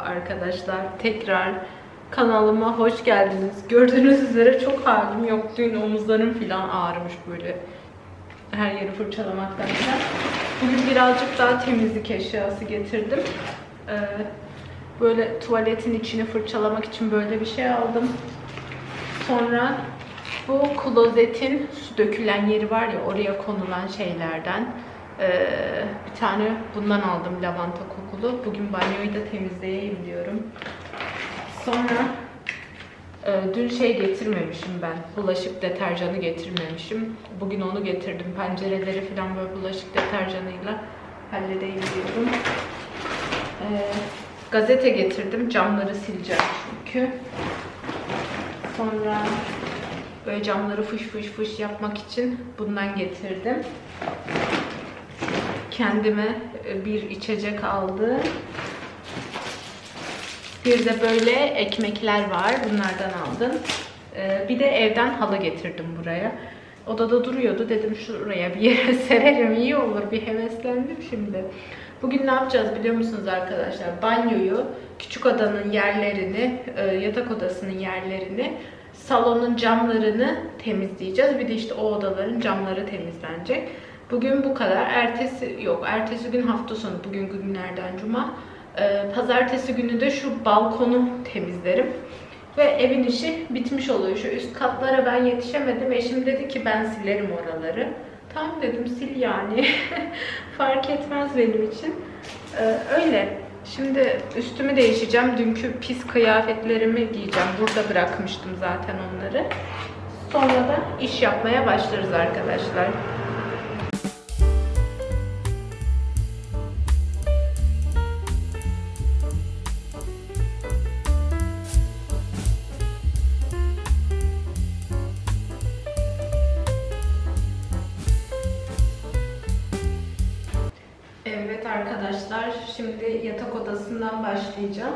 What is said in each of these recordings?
arkadaşlar. Tekrar kanalıma hoş geldiniz. Gördüğünüz üzere çok halim yok. Dün omuzlarım falan ağrımış böyle. Her yeri fırçalamaktan. Bugün birazcık daha temizlik eşyası getirdim. Ee, böyle tuvaletin içini fırçalamak için böyle bir şey aldım. Sonra bu klozetin su dökülen yeri var ya oraya konulan şeylerden ee, bir tane bundan aldım lavanta kokulu. Bugün banyoyu da temizleyeyim diyorum. Sonra e, dün şey getirmemişim ben. Bulaşık deterjanı getirmemişim. Bugün onu getirdim. Pencereleri falan böyle bulaşık deterjanıyla halledeyim diyorum. Ee, gazete getirdim. Camları sileceğim çünkü. Sonra böyle camları fış fış fış yapmak için bundan getirdim. Kendime e, bir içecek aldım. Bir de böyle ekmekler var. Bunlardan aldım. Ee, Bir de evden halı getirdim buraya. Odada duruyordu. Dedim şuraya bir yere sererim. iyi olur. Bir heveslendim şimdi. Bugün ne yapacağız biliyor musunuz arkadaşlar? Banyoyu, küçük odanın yerlerini, e, yatak odasının yerlerini, salonun camlarını temizleyeceğiz. Bir de işte o odaların camları temizlenecek. Bugün bu kadar. Ertesi yok. Ertesi gün hafta sonu. Bugün günlerden cuma. Ee, pazartesi günü de şu balkonu temizlerim. Ve evin işi bitmiş oluyor. Şu üst katlara ben yetişemedim. Eşim dedi ki ben silerim oraları. Tamam dedim sil yani. Fark etmez benim için. Ee, öyle. Şimdi üstümü değişeceğim. Dünkü pis kıyafetlerimi giyeceğim. Burada bırakmıştım zaten onları. Sonra da iş yapmaya başlarız arkadaşlar. Arkadaşlar, şimdi yatak odasından başlayacağım.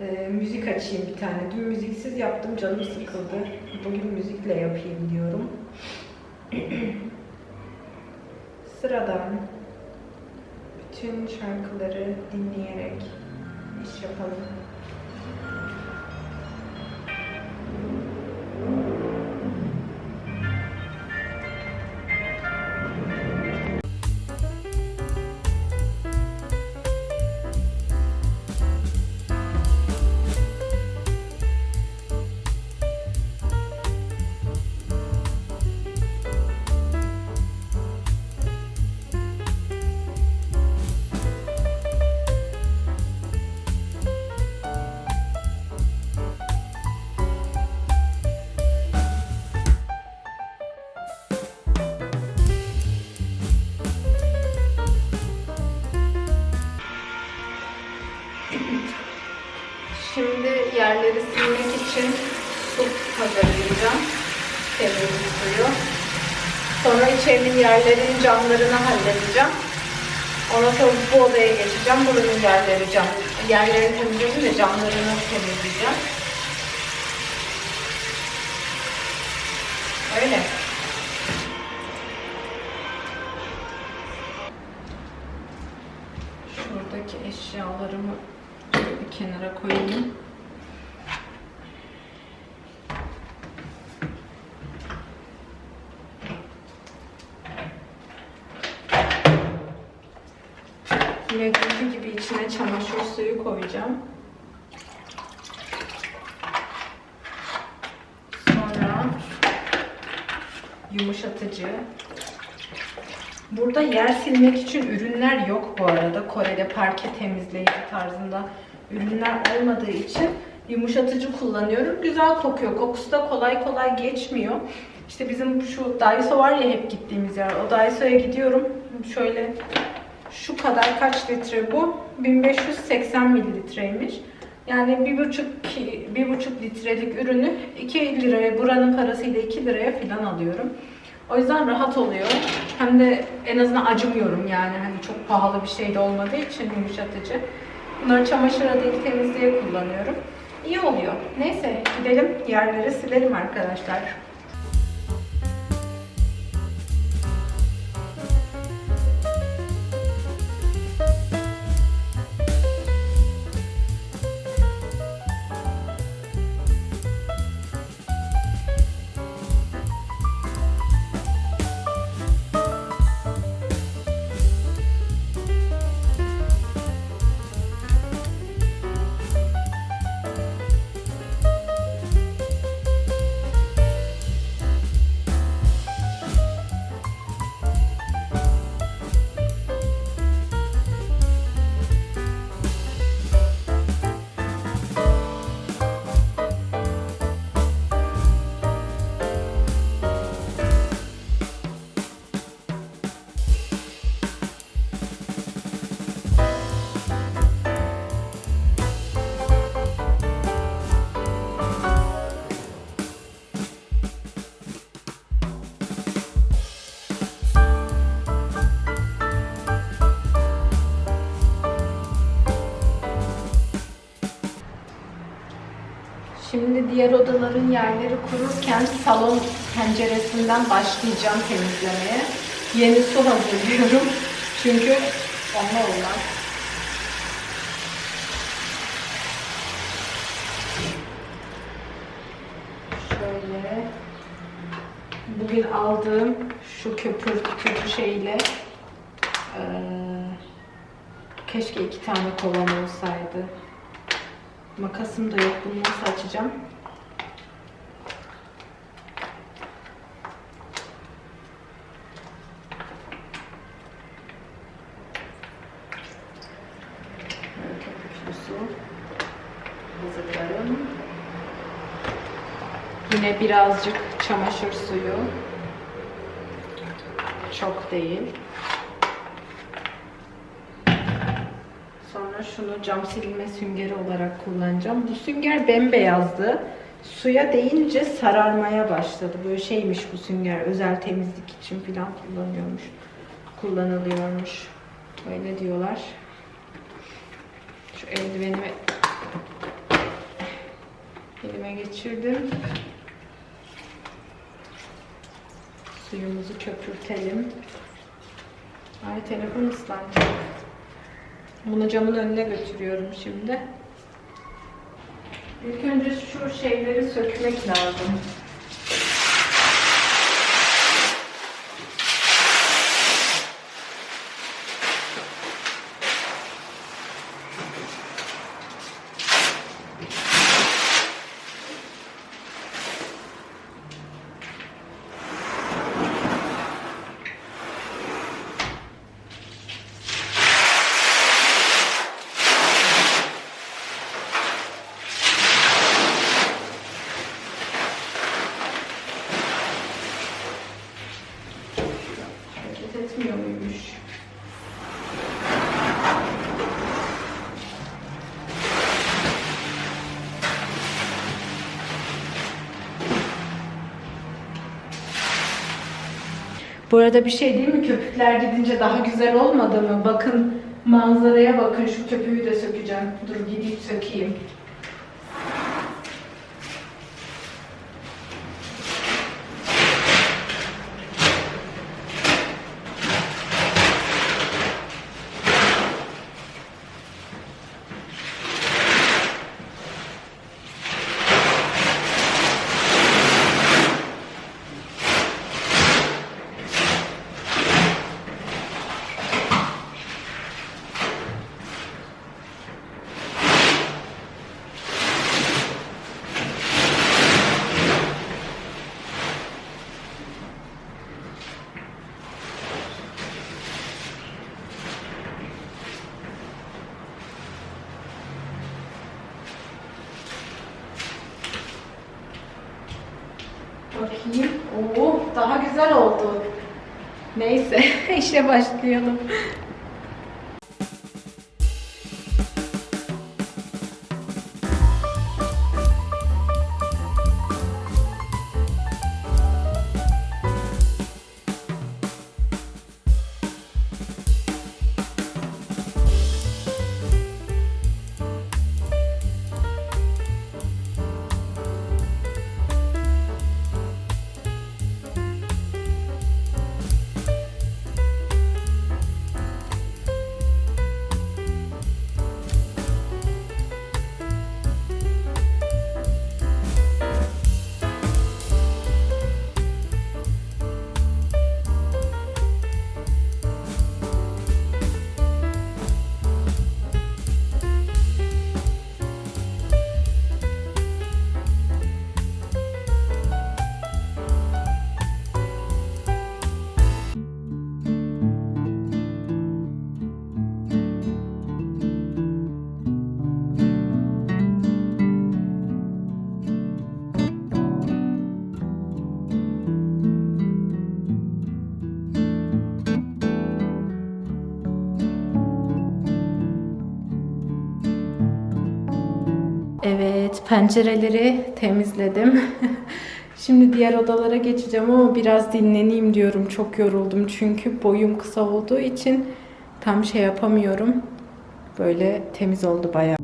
Ee, müzik açayım bir tane. Dün müziksiz yaptım, canım sıkıldı. Bugün müzikle yapayım diyorum. Sıradan bütün şarkıları dinleyerek iş yapalım. Yerleri silmek için su hazırlayacağım. Temizlik suyu. Sonra içerinin yerlerinin camlarını halledeceğim. Ondan sonra bu odaya geçeceğim. Buranın yerleri cam. Yerlerini temizledim de camlarını temizleyeceğim. Öyle. Şuradaki eşyalarımı bir kenara koyayım. Dünkü gibi içine çamaşır suyu koyacağım. Sonra yumuşatıcı. Burada yer silmek için ürünler yok bu arada. Kore'de parke temizleyici tarzında ürünler olmadığı için yumuşatıcı kullanıyorum. Güzel kokuyor. Kokusu da kolay kolay geçmiyor. İşte bizim şu Daiso var ya hep gittiğimiz yer. O Daiso'ya gidiyorum. Şöyle şu kadar kaç litre bu? 1580 mililitreymiş. Yani bir buçuk, bir buçuk litrelik ürünü 2 liraya, buranın parasıyla 2 liraya falan alıyorum. O yüzden rahat oluyor. Hem de en azından acımıyorum yani. Hani çok pahalı bir şey de olmadığı için yumuşatıcı. Bunları çamaşır değil temizliğe kullanıyorum. İyi oluyor. Neyse gidelim yerleri silelim arkadaşlar. Diğer odaların yerleri kururken salon penceresinden başlayacağım temizlemeye. Yeni su hazırlıyorum. Çünkü onunla olmaz. Şöyle bugün aldığım şu köpürtücü şeyle eee, keşke iki tane kovam olsaydı. Makasım da yok. Bunu nasıl açacağım? Yine birazcık çamaşır suyu. Çok değil. Sonra şunu cam silme süngeri olarak kullanacağım. Bu sünger bembeyazdı. Suya değince sararmaya başladı. Böyle şeymiş bu sünger. Özel temizlik için falan kullanıyormuş. Kullanılıyormuş. Öyle diyorlar. Şu eldivenimi elime geçirdim. Suyumuzu köpürtelim. Ay telefon ıslanacak. Bunu camın önüne götürüyorum şimdi. İlk önce şu şeyleri sökmek lazım. Bu arada bir şey değil mi? Köpükler gidince daha güzel olmadı mı? Bakın manzaraya bakın. Şu köpüğü de sökeceğim. Dur gidip sökeyim. Bakayım. Oo, daha güzel oldu. Neyse, işe başlayalım. Pencereleri temizledim. Şimdi diğer odalara geçeceğim ama biraz dinleneyim diyorum. Çok yoruldum çünkü boyum kısa olduğu için tam şey yapamıyorum. Böyle temiz oldu bayağı.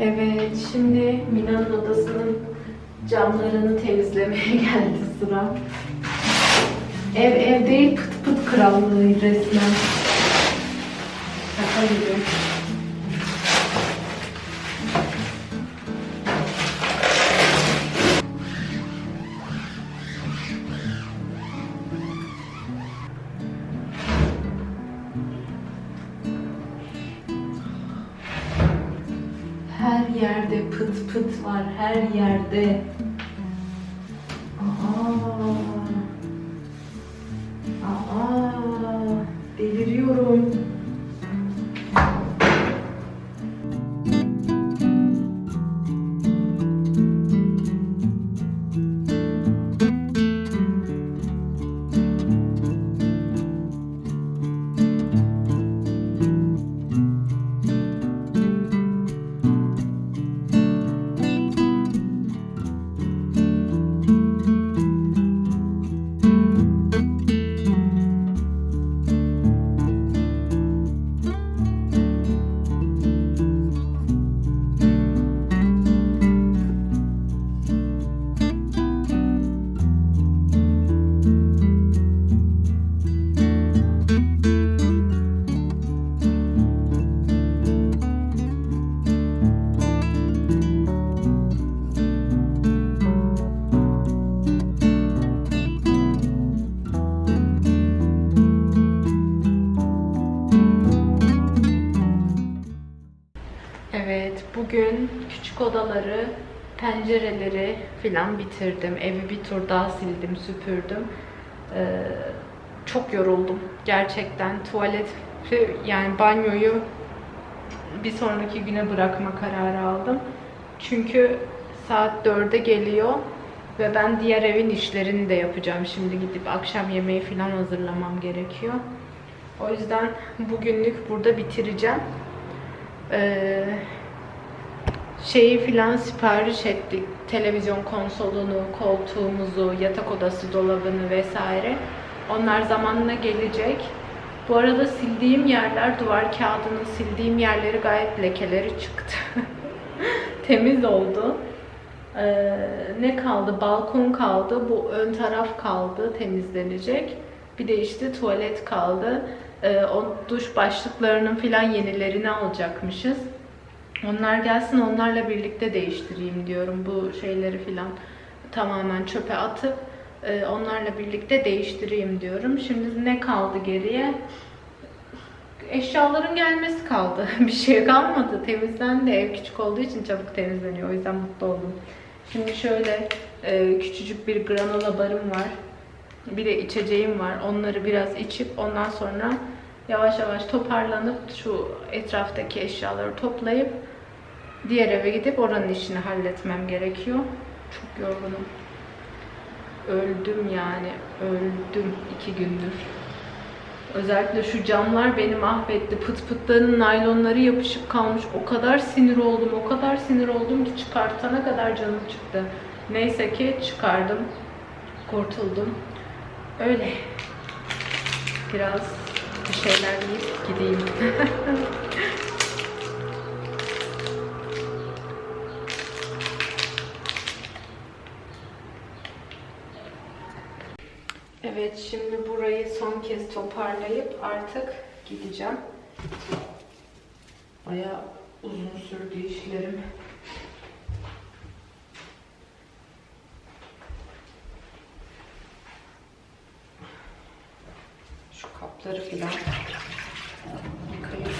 Evet, şimdi Mina'nın odasının camlarını temizlemeye geldi sıra. Ev ev değil pıt pıt krallığı resmen. Şaka gibi. Her yerde. Evet, bugün küçük odaları, pencereleri filan bitirdim. Evi bir tur daha sildim, süpürdüm. Ee, çok yoruldum gerçekten. Tuvalet yani banyoyu bir sonraki güne bırakma kararı aldım. Çünkü saat 4'e geliyor ve ben diğer evin işlerini de yapacağım. Şimdi gidip akşam yemeği falan hazırlamam gerekiyor. O yüzden bugünlük burada bitireceğim. Ee, şeyi filan sipariş ettik. Televizyon konsolunu, koltuğumuzu, yatak odası dolabını vesaire. Onlar zamanla gelecek. Bu arada sildiğim yerler, duvar kağıdının sildiğim yerleri gayet lekeleri çıktı. Temiz oldu. Ee, ne kaldı? Balkon kaldı. Bu ön taraf kaldı temizlenecek. Bir de işte tuvalet kaldı. Ee, o duş başlıklarının filan yenilerini alacakmışız. Onlar gelsin onlarla birlikte değiştireyim diyorum bu şeyleri filan tamamen çöpe atıp e, onlarla birlikte değiştireyim diyorum. Şimdi ne kaldı geriye? Eşyaların gelmesi kaldı. Bir şey kalmadı. Temizlendi. Ev küçük olduğu için çabuk temizleniyor. O yüzden mutlu oldum. Şimdi şöyle e, küçücük bir granola barım var. Bir de içeceğim var. Onları biraz içip ondan sonra yavaş yavaş toparlanıp şu etraftaki eşyaları toplayıp diğer eve gidip oranın işini halletmem gerekiyor. Çok yorgunum. Öldüm yani. Öldüm iki gündür. Özellikle şu camlar beni mahvetti. Pıt pıtların naylonları yapışık kalmış. O kadar sinir oldum, o kadar sinir oldum ki çıkartana kadar canım çıktı. Neyse ki çıkardım. Kurtuldum. Öyle. Biraz bir şeyler yiyip gideyim. Evet, şimdi burayı son kez toparlayıp artık gideceğim. Bayağı uzun sürdü işlerim. Şu kapları filan yıkayayım.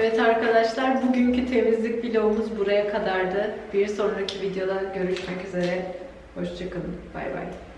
Evet arkadaşlar bugünkü temizlik vlogumuz buraya kadardı. Bir sonraki videoda görüşmek üzere. Hoşçakalın. Bay bay.